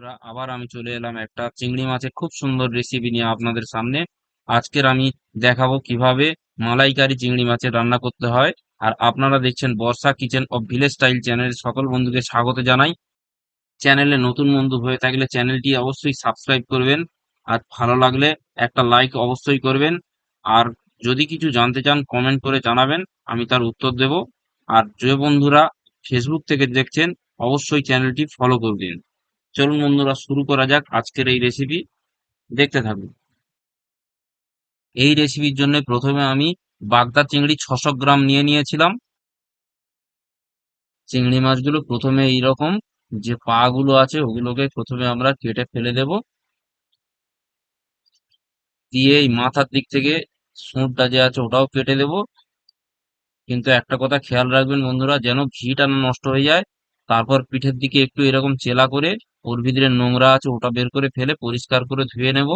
বন্ধুরা, আবার আমি চলে এলাম একটা চিংড়ি মাছের খুব সুন্দর রেসিপি নিয়ে আপনাদের সামনে। আজকের আমি দেখাবো কীভাবে মালাইকারি চিংড়ি মাছের রান্না করতে হয়। আর আপনারা দেখছেন Barsha kitchen of village style চ্যানেলের সকল বন্ধুকে স্বাগত জানাই। চ্যানেলে নতুন বন্ধু হয়ে থাকলে চ্যানেলটি অবশ্যই সাবস্ক্রাইব করবেন। আর ভালো লাগলে একটা লাইক অবশ্যই করবেন। আর যদি কিছু জানতে চান কমেন্ট করে জানাবেন, আমি তার উত্তর দেব। আর যে বন্ধুরা ফেসবুক থেকে দেখছেন, অবশ্যই চ্যানেলটি ফলো করবেন। চলুন বন্ধুরা, শুরু করা যাক আজকের এই রেসিপি দেখতে থাকুন। এই রেসিপির জন্য প্রথমে আমি বাগদা চিংড়ি ছশো গ্রাম নিয়ে নিয়েছিলাম। চিংড়ি মাছগুলো প্রথমে এইরকম, যে পা গুলো আছে ওগুলোকে প্রথমে আমরা কেটে ফেলে দেব। দিয়ে এই মাথার দিক থেকে সুঁটটা যে আছে ওটাও কেটে দেব। কিন্তু একটা কথা খেয়াল রাখবেন বন্ধুরা, যেন ঘিটা নষ্ট হয়ে যায়, তারপর পিঠের দিকে একটু এরকম চেলা করে ওর ভিতরে নোংরা আছে, ওটা বের করে ফেলে, পরিষ্কার করে ধুয়ে নেব।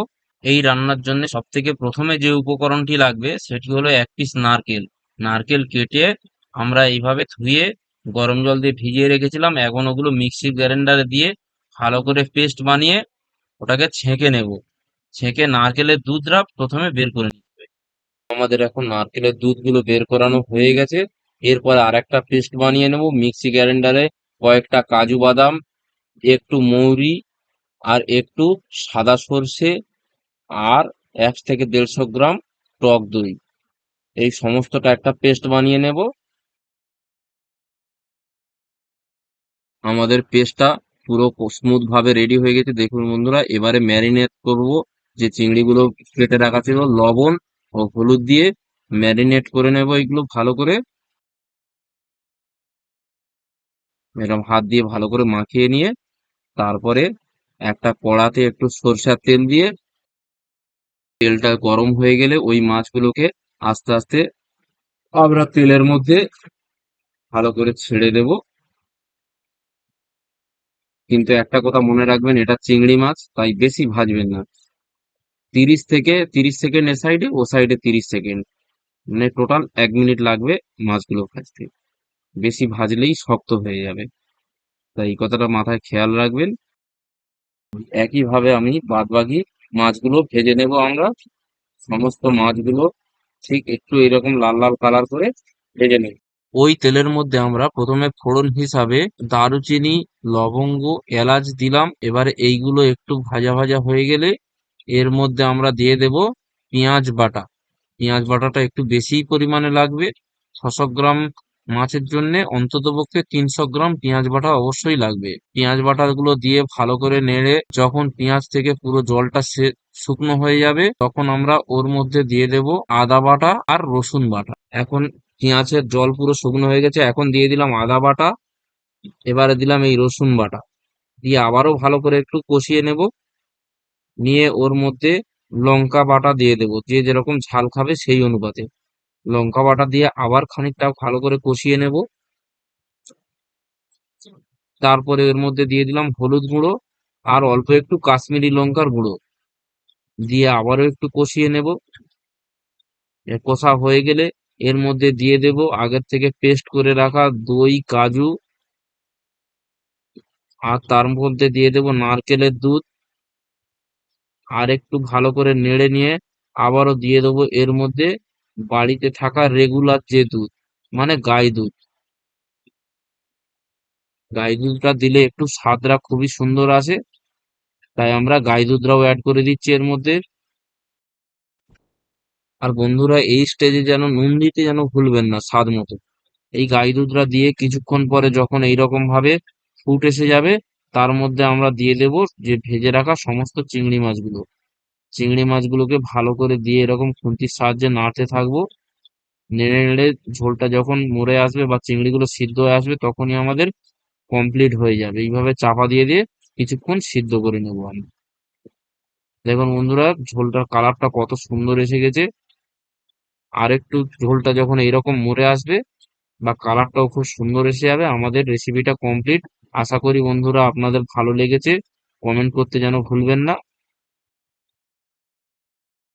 এই রান্নার জন্য সব থেকে প্রথমে যে উপকরণটি লাগবে, সেটি হলো এক পিস নারকেল। নারকেল কেটে আমরা এইভাবে ধুয়ে গরম জল দিয়ে ভিজিয়ে রেখেছিলাম। এখন ওগুলো মিক্সি গ্রাইন্ডারে দিয়ে ভালো করে পেস্ট বানিয়ে ওটাকে ছেঁকে নেব। ছেঁকে নারকেলের দুধটা প্রথমে বের করে নিতে আমাদের এখন নারকেলের দুধগুলো বের করানো হয়ে গেছে। এরপর আর একটা পেস্ট বানিয়ে নেব। মিক্সি গ্রাইন্ডারে কয়েকটা কাজু বাদাম একটু মৌরি আর একটু সাদা সর্ষে আর এক থেকে দেড়শো গ্রাম টক দই। এই সমস্তটা একটা পেস্ট বানিয়ে নেব। আমাদের পেস্টটা পুরো স্মুথ ভাবে রেডি হয়ে গেছে। দেখুন বন্ধুরা, এবারে ম্যারিনেট করব যে চিংড়িগুলো কেটে রাখা ছিল, লবণ ও হলুদ দিয়ে ম্যারিনেট করে নেব এগুলো ভালো করে। এরকম হাত দিয়ে ভালো করে মাখিয়ে নিয়ে তারপরে একটা কড়াতে একটু সরষের তেল দিয়ে তেলটা গরম হয়ে গেলে ওই মাছগুলোকে আস্তে আস্তে আমরা তেলের মধ্যে ভালো করে ছেড়ে দেব। কিন্তু একটা কথা মনে রাখবেন, এটা চিংড়ি মাছ, তাই বেশি ভাজবেন না। তিরিশ থেকে, তিরিশ সেকেন্ড এ সাইডে, ও সাইডে তিরিশ সেকেন্ড। মানে টোটাল এক মিনিট লাগবে মাছগুলো ভাজতে। বেশি ভাজলেই শক্ত হয়ে যাবে। তাই এই কথাটা মাথায় খেয়াল রাখবেন। একইভাবে আমি বাদবাকি মাছগুলো ভেজে নেব আমরা। সমস্ত মাছগুলো ঠিক একটু এরকম লাল লাল কালার করে ভেজে নেব। ওই তেলের মধ্যে আমরা প্রথমে ফোড়ন হিসাবে দারুচিনি, লবঙ্গ, এলাচ দিলাম। এবারে এইগুলো একটু ভাজা ভাজা হয়ে গেলে এর মধ্যে আমরা দিয়ে দেব পেঁয়াজ বাটা। পেঁয়াজ বাটাটা একটু বেশি পরিমাণে লাগবে। ছশো গ্রাম মাছের জন্য অন্ততপক্ষে তিনশো গ্রাম পেঁয়াজ বাটা অবশ্যই লাগবে। পেঁয়াজ বাটাগুলো দিয়ে ভালো করে নেড়ে যখন পেঁয়াজ থেকে পুরো জলটা শুকনো হয়ে যাবে, তখন আমরা ওর মধ্যে দিয়ে দেব আদা বাটা আর রসুন বাটা। এখন পেঁয়াজের জল পুরো শুকনো হয়ে গেছে, এখন দিয়ে দিলাম আদা বাটা, এবারে দিলাম এই রসুন বাটা। দিয়ে আবারও ভালো করে একটু কষিয়ে নেব, নিয়ে ওর মধ্যে লঙ্কা বাটা দিয়ে দেব, যে যেরকম ঝাল খাবে সেই অনুপাতে। লঙ্কা বাটা দিয়ে আবার খানিকটা ভালো করে কষিয়ে নেব। তারপরে এর মধ্যে দিয়ে দিলাম হলুদ গুঁড়ো আর অল্প একটু কাশ্মীরি লঙ্কার গুঁড়ো। দিয়ে আবারও একটু কষিয়ে নেব। কষা হয়ে গেলে এর মধ্যে দিয়ে দেব আগের থেকে পেস্ট করে রাখা দই, কাজু আর তার মধ্যে দিয়ে দেব নারকেলের দুধ। আর একটু ভালো করে নেড়ে নিয়ে আবারও দিয়ে দেবো এর মধ্যে বাড়িতে থাকা রেগুলার যে দুধ মানে গাই দুধ। গাই দুধটা দিলে একটু স্বাদটা খুবই সুন্দর আসে, তাই আমরা গাই দুধটাও অ্যাড করে দিচ্ছি এর মধ্যে। আর বন্ধুরা, এই স্টেজে যেন নুন দিতে যেন ভুলবেন না স্বাদ মতো। এই গাই দুধটা দিয়ে কিছুক্ষণ পরে যখন এইরকম ভাবে ফুট এসে যাবে, তার মধ্যে আমরা দিয়ে দেব যে ভেজে রাখা সমস্ত চিংড়ি মাছগুলো। চিংড়ি মাছগুলোকে ভালো করে দিয়ে এরকম খুন্তির সাহায্যে নাড়তে থাকব। নেড়ে নেড়ে ঝোলটা যখন মরে আসবে বা চিংড়িগুলো সিদ্ধ হয়ে আসবে তখনই আমাদের কমপ্লিট হয়ে যাবে। এইভাবে চাপা দিয়ে দিয়ে কিছুক্ষণ সিদ্ধ করে নেব আমি। দেখুন বন্ধুরা ঝোলটার কালারটা কত সুন্দর এসে গেছে। আর একটু ঝোলটা যখন এইরকম মরে আসবে বা কালারটাও খুব সুন্দর এসে যাবে, আমাদের রেসিপিটা কমপ্লিট আশা করি বন্ধুরা আপনাদের ভালো লেগেছে। কমেন্ট করতে যেন ভুলবেন না।